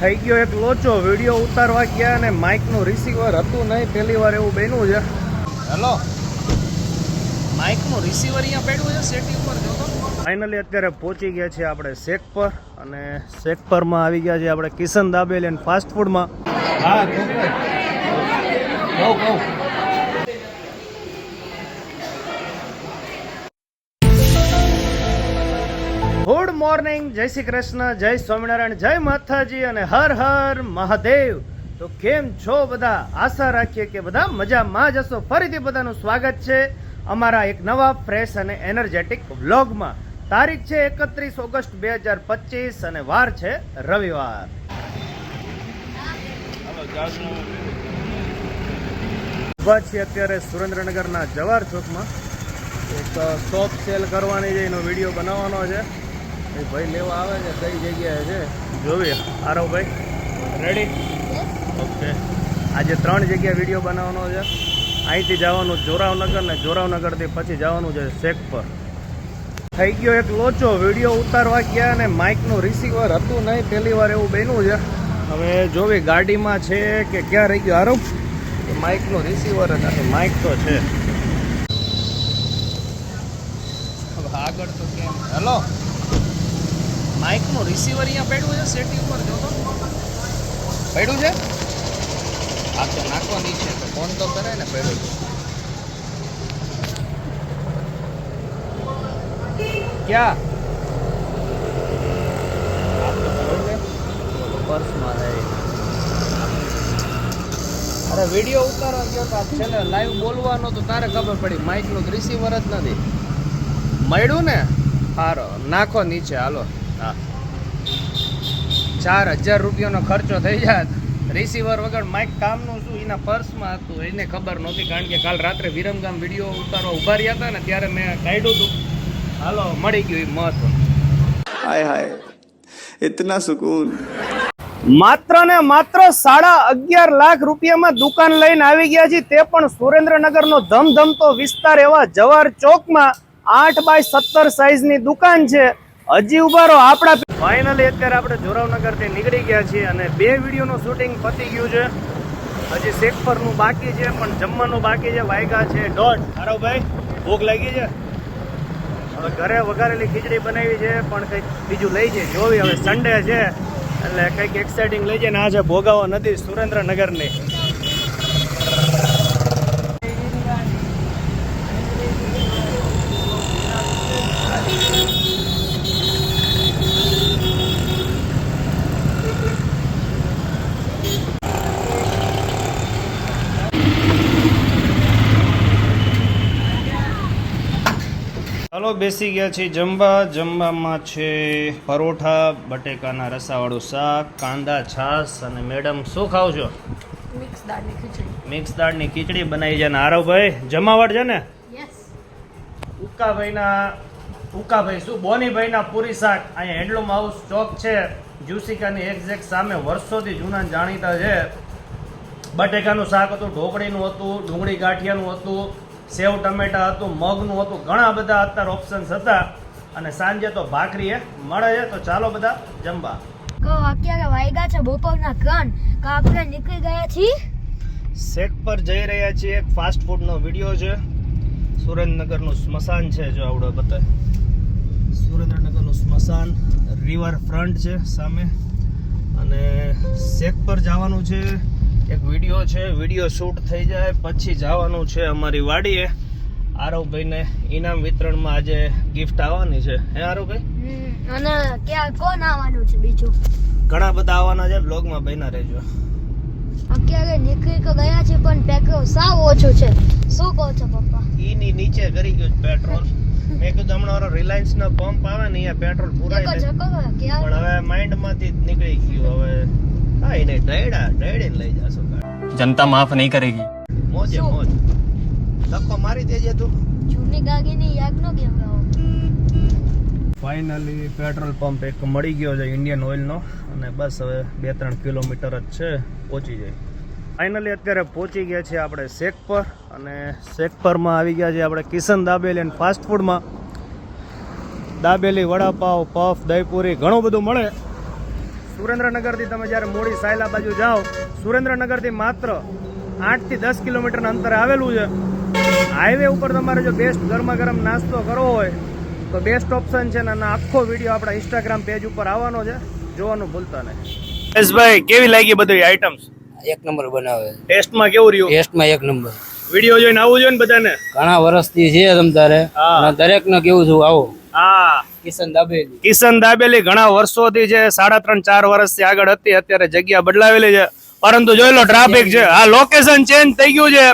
થઈ ગયો એક લોચો. વીડિયો ઉતારવા ગયા અને માઇકનું રિસીવર હતું નહીં. પહેલી વાર એવું બન્યું છે. હેલો. માઇકનું રિસીવર અહીંયા પડ્યું છે સેટિંગ પર જો ફાઇનલી અત્યારે પહોંચી ગયા છીએ આપણે શેક પર. અને શેક પરમાં આવી ગયા છીએ આપણે કિશન દાબેલી અને ફાસ્ટ ફૂડમાં હા કહું કહું. મોર્નિંગ. જય શ્રી કૃષ્ણ જય સ્વામિનારાયણ જય માતાજી અને હર હર મહાદેવ. તો કેમ છો બધા? આશા રાખીએ કે બધા મજામાં જ હશો. ફરીથી બધાનું સ્વાગત છે અમારા એક નવા ફ્રેશ અને એનર્જેટિક વ્લોગમાં. તારીખ છે એકત્રીસ ઓગસ્ટ બે હજાર પચીસ અને વાર છે રવિવાર. ઊભા છીએ અત્યારે સુરેન્દ્રનગરના જવાહર ચોકમાં. એક શોપ સેલ કરવાની છે એનો વીડિયો બનાવવાનો છે. એ ભાઈ લેવા આવે છે કઈ જગ્યાએ છે? જોવી આરવ ભાઈ રેડી ઓકે. આજે ત્રણ જગ્યાએ વીડિયો બનાવવાનો છે. અહીંથી જવાનું જોરાવનગર ને જોરાવનગરથી પછી જવાનું છે શેક પર થઈ ગયો એક લોચો વીડિયો ઉતારવા ગયા અને માઇકનું રિસીવર હતું નહીં પહેલી વાર એવું બન્યું છે. હવે જોવી ગાડીમાં છે કે ક્યાં રહી ગયો? આરવ? માઇકનું રિસીવર જ નથી માઇક તો છે. હવે આગળ તો કેમ? હેલો માઇકનું રિસીવર અહીંયા પડ્યું છે સેટિંગ પર જો તો. પડ્યું છે? આ તો નાખવા નીચે તો ફોન તો કરે ને પડ્યું છે. ક્યાં? પર્સમાં અરે વીડિયો ઉતારવા ગયો તો છેલ્લે લાઈવ બોલવાનો તો તારે ખબર પડી. માઇકનું રિસીવર જ નથી. મળ્યું ને? સારો નાખો નીચે હાલો. હા. ચાર હજાર રૂપિયાનો ખર્ચો થઈ જાય રિસીવર વગર માઇક કામનું શું? એના પર્સમાં હતું. એને ખબર નહોતી કારણ કે કાલ રાત્રે વિરમગામ વીડિયો ઉતારવા ઊભા રહ્યા હતા ને ત્યારે મેં કાઢ્યું હતું. હાલો મળી ગયું એ મહત્વ હાય હાય. ઇતના સુકૂન. માત્ર ને માત્ર સાડા અગિયાર લાખ રૂપિયામાં દુકાન લઈને આવી ગયા છે તે પણ સુરેન્દ્રનગરનો ધમધમતો વિસ્તાર એવા જવાર ચોકમાં આઠ બાય સત્તર સાઇઝની દુકાન છે. હજી ઊભા રહો, આપણા ફાઇનલી અત્યારે આપણે જોરાવનગરથી નીકળી ગયા છીએ અને બે વિડીયોનું શૂટિંગ પતી ગયું છે. હજી શેક પરનું બાકી છે, પણ જમવાનું બાકી છે, વાયગા છે, દોઢ. હારો ભાઈ, ભૂખ લાગી છે? હવે ઘરે વઘારેલી ખીચડી બનાવી છે, પણ કંઈક બીજું લઈ જાય જોવી, હવે સન્ડે છે, એટલે કંઈક એક્સાઇટિંગ લઈ જાય ને આ છે ભોગાવો નદી સુરેન્દ્રનગરની. ચાલો બેસી ગયા છીએ જમવા. જમવામાં છે પરોઠા બટેકાના રસાવાળું શાક કાંદા છાશ અને મેડમ શું ખાવ છો? મિક્સ દાળની ખીચડી. મિક્સ દાળની ખીચડી બનાવી છે ને આરવભાઈ જમાવટ છે ને? યસ ઉકાભાઈના ઉકાભાઈ શું? બોનીભાઈના પૂરી શાક. અહીંયા હેન્ડલૂમ હાઉસ ચોક છે. જ્યુસિકાની એક્ઝેક્ટ સામે વર્ષોથી જૂના જાણીતા છે. બટેકાનું શાક હતું ઢોકળીનું હતું ડુંગળી ગાંઠિયાનું હતું. સેવ ટમેટા હતું મગનું હતું ઘણા બધા અત્યારે ઓપ્શન્સ હતા. અને સાંજે તો ભાખરી એ મળે છે તો ચાલો બધા જમવા. કહો અત્યારે વાગ્યા છે બપોરના ત્રણ. કા આપણે નીકળી ગયા છીએ? સેટ પર જઈ રહ્યા છીએ. એક ફાસ્ટ ફૂડનો વીડિયો છે. સુરેન્દ્રનગરનું સ્મશાન છે જો આવડે બતાય. સુરેન્દ્રનગરનું સ્મશાન રિવર ફ્રન્ટ છે સામે. અને શેક પર જવાનું છે. એક વીડિયો છે વીડિયો શૂટ થઈ જાય પછી જવાનું છે અમારી વાડીએ. આરવભાઈને ઇનામ વિતરણમાં આજે ગિફ્ટ આવવાની છે. હે આરવભાઈ? અને ક્યાં કોણ આવવાનું છે બીજું? ઘણા બધા આવવાના છે બ્લોગમાં બન્યા રહેજો. અત્યારે નીકળી તો ગયા છે પણ પેટ્રોલ સાવ ઓછું છે. શું કહો છો પપ્પા? ઈની નીચે કરી ગયું પેટ્રોલ મેં કીધું હમણાં રિલાયન્સ નો પંપ આવે ને અહીંયા પેટ્રોલ પૂરાય પણ હવે માઇન્ડમાંથી નીકળી ગયું હવે હા ડ્રેડા ડ્રેડીને લઈ જાશો જનતા માફ નહીં કરેગી. મોજે મોજ. ધક્કો મારી દેજે તું. જૂની ગાગીની યાગનો ગેમ ગાઓ ફાઇનલી પેટ્રોલ પંપ એક મળી ગયો છે ઇન્ડિયન ઓઇલનો અને બસ હવે બે ત્રણ કિલોમીટર જ છે પહોંચી જાય. ફાઇનલી અત્યારે પહોંચી ગયા છીએ આપણે શેખપર અને શેખપરમાં આવી ગયા છે આપણે કિશન દાબેલી અને ફાસ્ટફૂડમાં દાબેલી વડાપાવ પફ દહીપુરી ઘણું બધું મળે. સુરેન્દ્રનગરથી તમે જ્યારે મોડી સાયલા બાજુ જાઓ સુરેન્દ્રનગરથી માત્ર આઠથી દસ કિલોમીટરના અંતરે આવેલું છે. હાઈવે ઉપર તમારે જો બેસ્ટ ગરમા ગરમ નાસ્તો કરવો હોય તો બેસ્ટ ઓપ્શન છે ને આખો વીડિયો આપણા ઇન્સ્ટાગ્રામ પેજ ઉપર આવવાનો છે. જોવાનું ભૂલતા નહીં. યશભાઈ કેવી લાગી બધી આઈટમ્સ એક નંબર બનાવે. ટેસ્ટમાં કેવું રહ્યું? ટેસ્ટમાં એક નંબર. વીડિયો જોઈને આવવું જોઈએ ને બધાને? ઘણા વર્ષથી છે તમ તારે. દરેક ને કેવું છું આવો. હા. કિશન દાબેલી કિશન દાબેલી ઘણા વર્ષોથી છે સાડા ત્રણ ચાર વર્ષથી આગળ હતી અત્યારે જગ્યા બદલાવેલી છે. પરંતુ જોઈ લો ટ્રાફિક છે. આ લોકેશન ચેન્જ થઈ ગયું છે.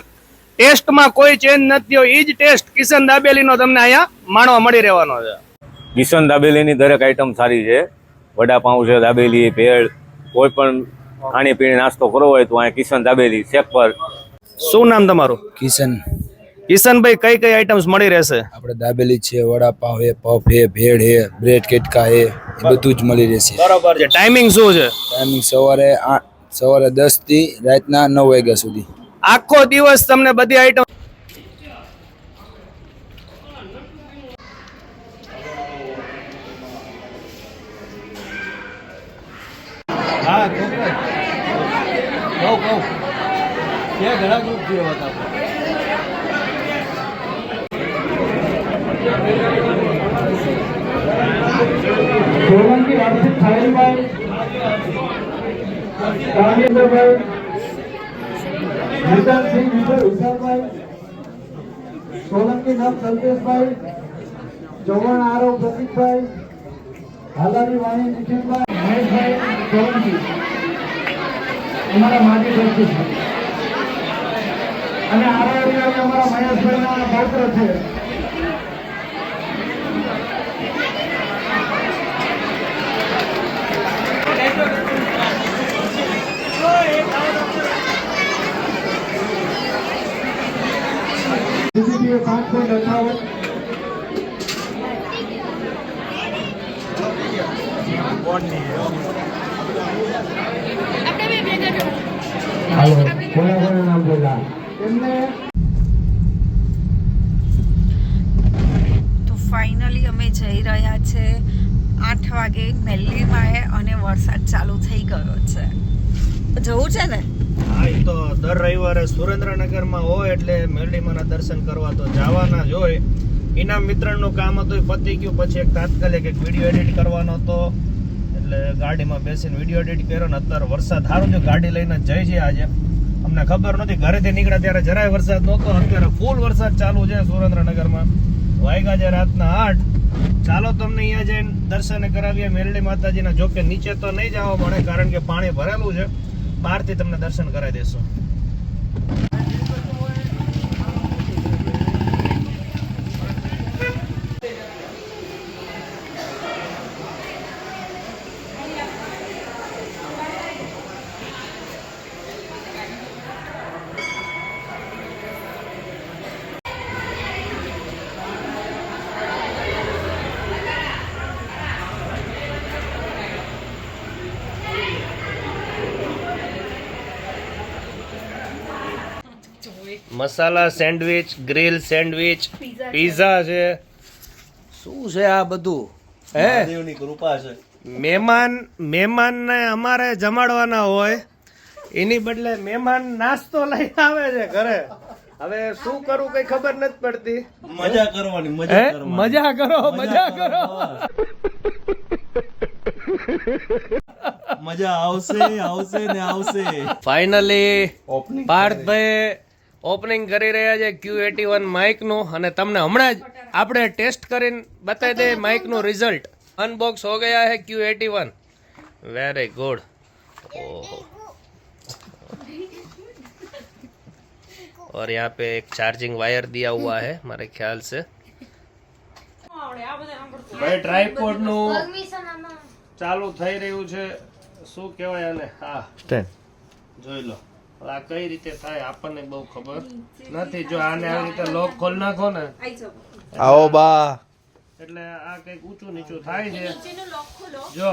ટેસ્ટમાં કોઈ ચેન્જ નથી થયો. ઈ જ ટેસ્ટ કિશન દાબેલીનો તમને અહીંયા માણવા મળી રહેવાનો છે. કિશન દાબેલીની દરેક આઈટમ સારી છે. વડાપાઉં છે દાબેલી ભેળ કોઈ પણ ખાણી પીણી નાસ્તો કરવો હોય તો અહીંયા કિશન દાબેલી શેક પર શું નામ તમારું? કિશન. કિશનભાઈ કઈ કઈ આઈટમ્સ મળી રહેશે? આપણે દાબેલી છે વડાપાવ હે પફ હે ભેળ હે બ્રેડ કેટકા હે એ બધું જ મળી રહેશે. બરાબર છે. ટાઈમિંગ શું છે? ટાઈમિંગ સવારે આઠ સવારે દસથી રાતના નવ વાગ્યા સુધી. આખો દિવસ તમને બધી આઈટમ સોલંકી હર્ષિત સાહિલભાઈ રાજેન્દ્રભાઈ વિશાલસિંહ વિજય વિશાલભાઈ સોલંકી નામ સંતેશભાઈ, ચૌહાણ આરવ પ્રતિકભાઈ હાલારી વાણી નિખિલભાઈ, મહેશભાઈ સોલંકી. અમારા માજી છે. અને આરવ અમારા મહેશભાઈના પાત્ર છે. નામ બોલા એમને તો ફાઇનલી અમે જઈ રહ્યા છે આઠ વાગે મેલ્લીમાં અને વરસાદ ચાલુ થઈ ગયો છે. જવું છે ને? હા એ તો દર રવિવારે સુરેન્દ્રનગરમાં હોય એટલે મેરડીમાના દર્શન કરવા તો જવાના જ હોય. ઇનામ વિતરણનું કામ હતું, એ પતી ગયું. પછી એક તાત્કાલિક એક વીડિયો એડિટ કરવાનો હતો. એટલે ગાડીમાં બેસીને વીડિયો એડિટ કર્યો ને અત્યારે વરસાદ સારું છે ગાડી લઈને જઈ છે આજે. અમને ખબર નથી ઘરેથી નીકળ્યા ત્યારે જરાય વરસાદ નહોતો. અત્યારે ફૂલ વરસાદ ચાલુ છે સુરેન્દ્રનગરમાં. વાયગા છે રાતના આઠ. ચાલો તમને અહીંયા જઈને દર્શન કરાવીએ મેરડી માતાજીના. જોકે નીચે તો નહીં જવા મળે, કારણ કે પાણી ભરેલું છે. બહારથી તમને દર્શન કરાવી દેશું. Masala sandwich grill sandwich pizza છે. શું છે આ બધું? હે? મહેમાન મહેમાનને અમારે જમાડવાના હોય એની બદલે મહેમાન નાસ્તો લઈ આવે છે ઘરે. હવે શું કરું કઈ ખબર નથી પડતી. મજા કરવાની મજા કરો મજા કરો. મજા આવશે આવશે ને આવશે. ફાઇનલી પાર્થભાઈ ઓપનિંગ કરી રહ્યા છે ક્યુ એટી વન માઇકનું અને તમને હમણાં જ આપણે ટેસ્ટ કરીને બતાવી દઈએ માઇકનું રિઝલ્ટ અનબોક્સ હો ગયા છે Q eighty one very good ઓહો. और यहाँ पे एक चार्जिंग वायर दिया हुआ है हमारे ख्याल से ભાઈ ટ્રાયપોડનું ચાલુ થઈ રહ્યું છે. શું કહેવાય અને હા. જોઈ લો. આ કઈ રીતે થાય આપણને બહુ ખબર નથી. જો આને આવી રીતે લોક ખોલ નાખો ને. આવો બા. એટલે આ કંઈક ઊંચું નીચું થાય છે. જો.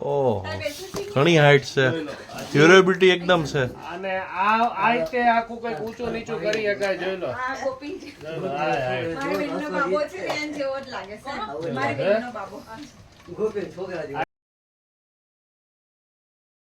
ઓહ ઘણી હાઈટ છે. ડ્યુરેબિલિટી એકદમ છે. અને આ આ રીતે આખું કંઈક ઊંચું નીચું કરી શકાય જોઈ લો.